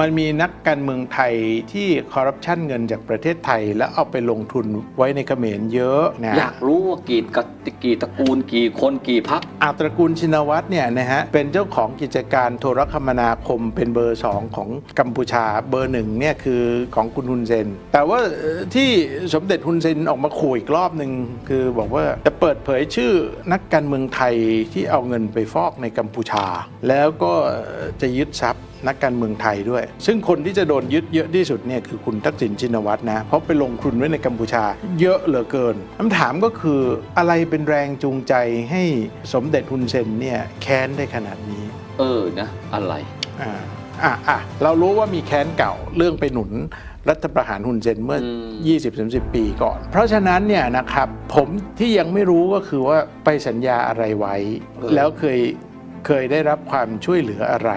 มันมีนักการเมืองไทยที่คอร์รัปชันเงินจากประเทศไทย แล้วเอาไปลงทุนไว้ในเขมรเยอะนะอยากรู้ว่ากี่กะกี่ตระกูลกี่คนกี่พักอาตระกูลชินวัตรเนี่ยนะฮะเป็นเจ้าของกิจการโทรคมนาคมเป็นเบอร์สองของกัมพูชาเบอร์หนึ่งเนี่ยคือของคุณฮุนเซน แต่ว่าเอ่อที่สมเด็จฮุนเซนออกมาขู่อีกรอบหนึ่งคือบอกว่าจะเปิดเผยชื่อนักการเมืองไทยที่เอาเงินไปฟอกในกัมพูชา แล้วก็จะยึดทรัพย์นักการเมืองไทยด้วยซึ่งคนที่จะโดนยึดเยอะที่สุดเนี่ยคือคุณทักษิณชินวัตรนะ เพราะไปลงทุนไว้ในกัมพูชา เยอะเหลือเกินคำถามก็คืออะไรเป็นแรงจูงใจให้สมเด็จฮุนเซนเนี่ยแค้นได้ขนาดนี้ เออนะอะไรอ่าอะอะเรารู้ว่ามีแค้นเก่าเรื่องไปหนุนรัฐประหารฮุนเซนเมื่ออืม20-30 ปีก่อน เพราะฉะนั้นเนี่ยนะครับผมที่ยังไม่รู้ก็คือว่าไปสัญญาอะไรไว้ แล้วเคยเคยได้รับความช่วยเหลืออะไร